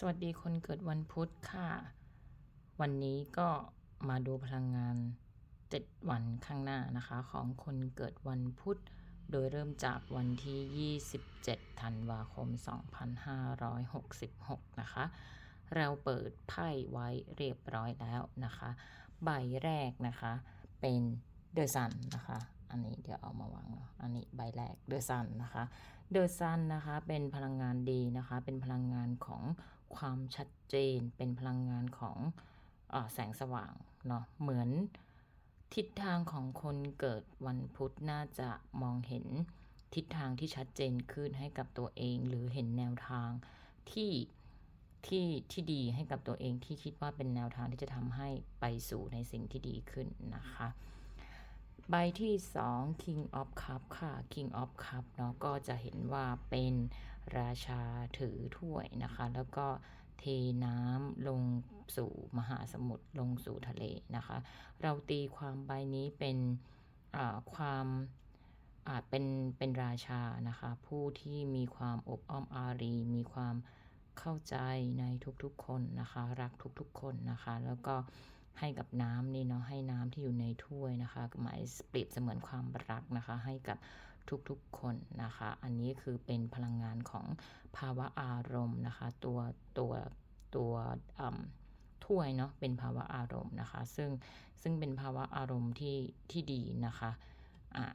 สวัสดีคนเกิดวันพุธค่ะ วันนี้ก็มาดูพลังงาน 7 วันข้างหน้านะคะ ของคนเกิดวันพุธ โดยเริ่มจากวันที่ 27 ธันวาคม 2566 นะคะ เราเปิดไพ่ไว้เรียบร้อยแล้วนะคะ ใบแรกนะคะเป็นเดอะซันนะคะ อันนี้เดี๋ยวเอามาวางเนาะ อันนี้ใบแรกเดอะซันนะคะ เดอะซันนะคะเป็นพลังงานดีนะคะ เป็นพลังงานของ ความชัดเจนเป็นพลังงานของอแสงสว่างเนาะเหมือนทิศทางของคนเกิดวันพุธน่าจะมองเห็นทิศทางที่ชัดเจนขึ้นให้กับตัวเอง หรือเห็นแนวทางที่ที่ที่ดีให้กับตัวเองที่คิดว่าเป็นแนวทางที่จะทำให้ไปสู่ในสิ่งที่ดีขึ้นนะคะ ใบที่ 2 King of Cup ค่ะ King of Cup เนาะก็จะเห็นว่าเป็นราชาถือถ้วยนะคะ แล้วก็เทน้ำลงสู่มหาสมุทรลงสู่ทะเลนะคะ เราตีความใบนี้เป็นความอาจเป็นเป็นราชานะคะ ผู้ที่มีความอบอ้อมอารี มีความเข้าใจในทุกๆคนนะคะ รักทุกๆคนนะคะ แล้วก็ ให้กับน้ำนี่เนาะให้น้ำที่อยู่ในถ้วยนะคะ หมายเปรียบเสมือนความรักนะคะ ให้กับทุกๆคนนะคะ อันนี้คือเป็นพลังงานของภาวะอารมณ์นะคะ ตัวตัวตัวถ้วยเนาะเป็นภาวะอารมณ์นะคะ ซึ่งซึ่งเป็นภาวะอารมณ์ที่ที่ดีนะคะอ่า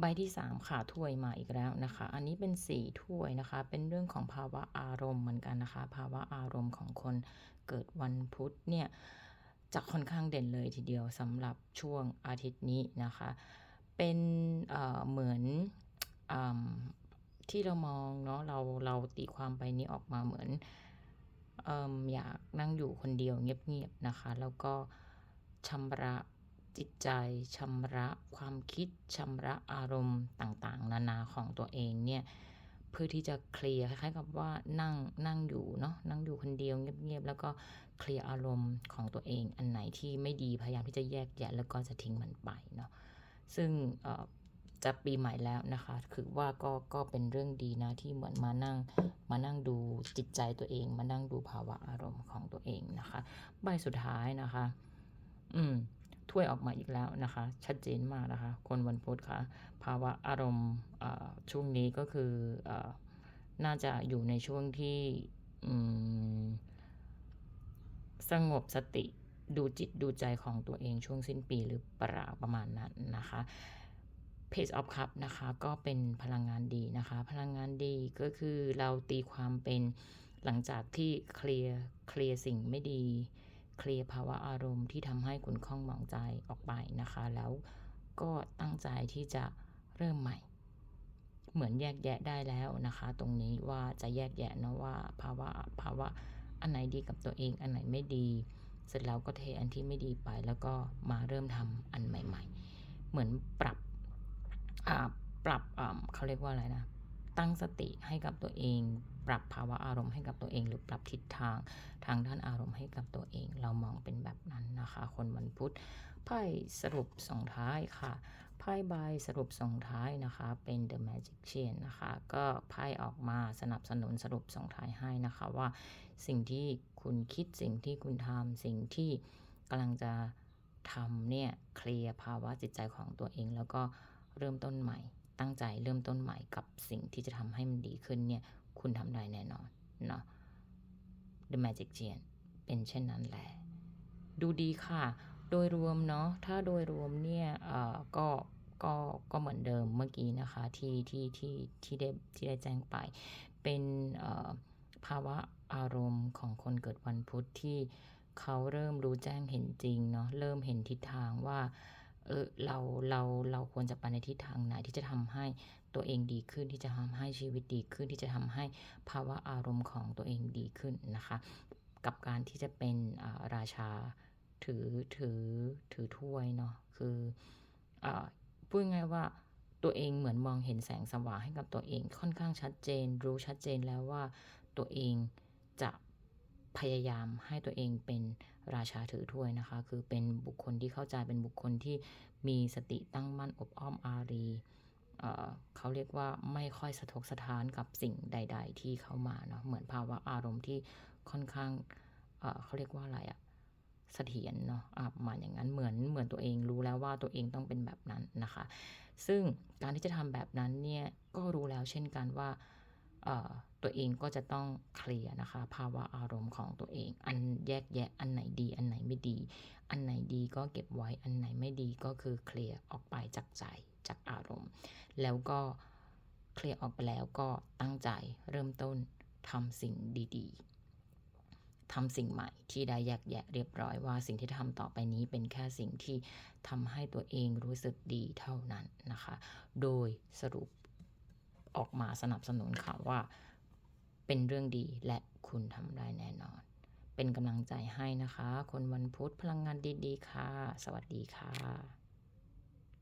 ใบที่3ค่ะถ้วยมาอีกแล้วนะคะ อันนี้เป็น4ถ้วยนะคะ เป็นเรื่องของภาวะอารมณ์เหมือนกันนะคะ ภาวะอารมณ์ของคนเกิดวันพุธเนี่ย จะค่อนข้างเด่นเลยทีเดียวสำหรับช่วงอาทิตย์นี้นะคะ เป็นเเหมือนอที่เรามองเนาะเราเราตีความไปนี้ออกมาเหมือนออยากนั่งอยู่คนเดียวเงียบๆนะคะ แล้วก็ชำระจิตใจชำระความคิดชำระอารมณ์ต่างๆ นานาของตัวเองเนี่ย เพื่อที่จะเคลียร์คล้ายๆกับว่านั่งนั่งอยู่เนาะนั่งอยู่คนเดียวเงียบๆแล้วก็เคลียร์อารมณ์ของตัวเอง อันไหนที่ไม่ดีพยายามที่จะแยกแยะแล้วก็จะทิ้งมันไปเนาะซึ่งจะปีใหม่แล้วนะคะ คือว่าก็ก็เป็นเรื่องดีนะที่เหมือนมานั่งมานั่งดูจิตใจตัวเอง มานั่งดูภาวะอารมณ์ของตัวเองนะคะ ใบสุดท้ายนะคะ อืม ถ้วยออกมาอีกแล้วนะคะ ชัดเจนมากนะคะ คนวันพุธค่ะ ภาวะอารมณ์ช่วงนี้ก็คืออน่าจะอยู่ในช่วงที่สงบสติดูจิตดูใจของตัวเองช่วงสิ้นปีหรือปราประมาณนั้นนะคะ Page of Cup นะคะก็เป็นพลังงานดีนะคะ พลังงานดีก็คือเราตีความเป็นหลังจากที่เคลียร์เคลียร์สิ่งไม่ดี เคลียร์ภาวะอารมณ์ที่ทำให้คุณข้องหมองใจออกไปนะคะ แล้วก็ตั้งใจที่จะเริ่มใหม่ เหมือนแยกแยะได้แล้วนะคะ ตรงนี้ว่าจะแยกแยะนะว่าภาวะภาวะอันไหนดีกับตัวเองอันไหนไม่ดี เสร็จแล้วก็เทอันที่ไม่ดีไป แล้วก็มาเริ่มทำอันใหม่ ๆ เหมือนปรับปรับเขาเรียกว่าอะไรนะ ตั้งสติให้กับตัวเอง ปรับภาวะอารมณ์ให้กับตัวเอง หรือปรับทิศทางทางด้านอารมณ์ให้กับตัวเอง เรามองเป็นแบบนั้นนะคะ คนวันพุธไพ่สรุปส่งท้ายค่ะไพ่ใบสรุปส่งท้ายนะคะ เป็น The Magician นะคะ ก็ไพ่ออกมาสนับสนุนสรุปส่งท้ายให้นะคะว่า สิ่งที่คุณคิดสิ่งที่คุณทำสิ่งที่กำลังจะทำเนี่ยเคลียร์ภาวะจิตใจของตัวเอง แล้วก็เริ่มต้นใหม่ ตั้งใจเริ่มต้นใหม่กับสิ่งที่จะทำให้มันดีขึ้นเนี่ย คุณทำได้แน่นอนเนาะ The Magic g i a n เป็นเช่นนั้นแหละ ดูดีค่ะ โดยรวมเนาะ ถ้าโดยรวมเนี่ยเอ่อก็ก็ก็เหมือนเดิมเมื่อกี้นะคะที่ที่ที่ที่ได้ที่ได้แจ้งไป เป็นภาวะอารมณ์ของคนเกิดวันพุธที่เขาเริ่มรู้แจ้งเห็นจริงเนาะเริ่มเห็นทิศทางว่า เออเราเราเราควรจะไปในทิศทางไหนที่จะทำให้ตัวเองดีขึ้นที่จะทำให้ชีวิตดีขึ้นที่จะทำให้ภาวะอารมณ์ของตัวเองดีขึ้นนะคะ กับการที่จะเป็นราชาถือถือถือถ้วยเนาะคืออพูดง่ายว่าตัวเองเหมือนมองเห็นแสงสว่างให้กับตัวเองค่อนข้างชัดเจน รู้ชัดเจนแล้วว่าตัวเองจะ พยายามให้ตัวเองเป็นราชาถือถ้วยนะคะ คือเป็นบุคคลที่เข้าใจเป็นบุคคลที่มีสติตั้งมั่นอบอ้อมอารีเเขาเรียกว่าไม่ค่อยสะทกสะท้านกับสิ่งใด ๆ ที่เข้ามาเนาะเหมือนภาวะอารมณ์ที่ค่อนข้างเเขาเรียกว่าอะไรอะเสถียรเนาะประมาณอย่างนั้นเหมือนเหมือนตัวเองรู้แล้วว่าตัวเองต้องเป็นแบบนั้นนะคะ ซึ่งการที่จะทำแบบนั้นเนี่ยก็รู้แล้วเช่นกันว่า ตัวเองก็จะต้องเคลียร์นะคะ ภาวะอารมณ์ของตัวเอง อันแยกแยะอันไหนดี อันไหนไม่ดี อันไหนดีก็เก็บไว้อันไหนไม่ดีก็คือเคลียร์ออกไปจากใจจากอารมณ์ แล้วก็เคลียร์ออกไปแล้วก็ตั้งใจเริ่มต้นทำสิ่งดีๆทำสิ่งใหม่ที่ได้แยกแยะเรียบร้อยว่าสิ่งที่ทำต่อไปนี้เป็นแค่สิ่งที่ทำให้ตัวเองรู้สึกดีเท่านั้นนะคะ โดยสรุปออกมาสนับสนุนค่ะว่า เป็นเรื่องดีและคุณทำได้แน่นอน เป็นกำลังใจให้นะคะ คนวันพุธพลังงานดีๆค่ะ สวัสดีค่ะ